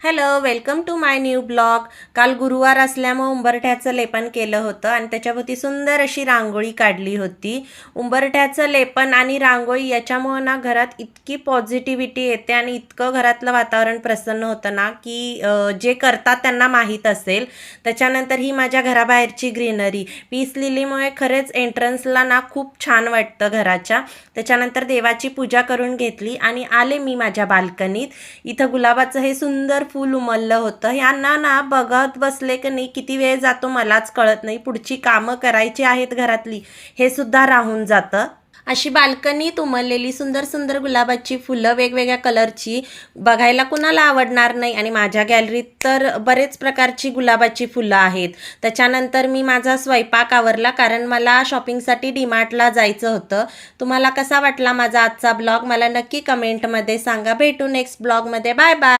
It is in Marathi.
Hello welcome to my new blog काल गुरुवार असल्यामुळे उंबरठ्याचं लेपन केलं होतं आणि त्याच्याभोवती सुंदर अशी रांगोळी काढली होती. उंबरठ्याचं लेपन आणि रांगोळी याच्यामुळं ना घरात इतकी पॉझिटिव्हिटी येते आणि इतकं घरातलं वातावरण प्रसन्न होतं ना की जे करतात त्यांना माहीत असेल. त्याच्यानंतर ही माझ्या घराबाहेरची ग्रीनरी. पीस लिलीमुळे खरेच एंट्रन्सला ना खूप छान वाटतं घराच्या. त्याच्यानंतर देवाची पूजा करून घेतली आणि आले मी माझ्या बाल्कनीत. इथं गुलाबाचं हे सुंदर फुल उमललं होतं. यांना ना बघत बसले की नाही किती वेळ जातो मलाच कळत नाही. पुढची कामं करायची आहेत घरातली. हे सुद्धा राहून जातं. अशी बाल्कनीत उमललेली सुंदर सुंदर गुलाबाची फुलं वेगवेगळ्या कलरची बघायला कुणाला आवडणार नाही. आणि माझ्या गॅलरीत तर बरेच प्रकारची गुलाबाची फुलं आहेत. त्याच्यानंतर मी माझा स्वयंपाक आवरला कारण मला शॉपिंगसाठी डीमार्टला जायचं होतं. तुम्हाला कसा वाटला माझा आजचा ब्लॉग? मला नक्की कमेंटमध्ये सांगा. भेटू नेक्स्ट ब्लॉगमध्ये. Bye bye.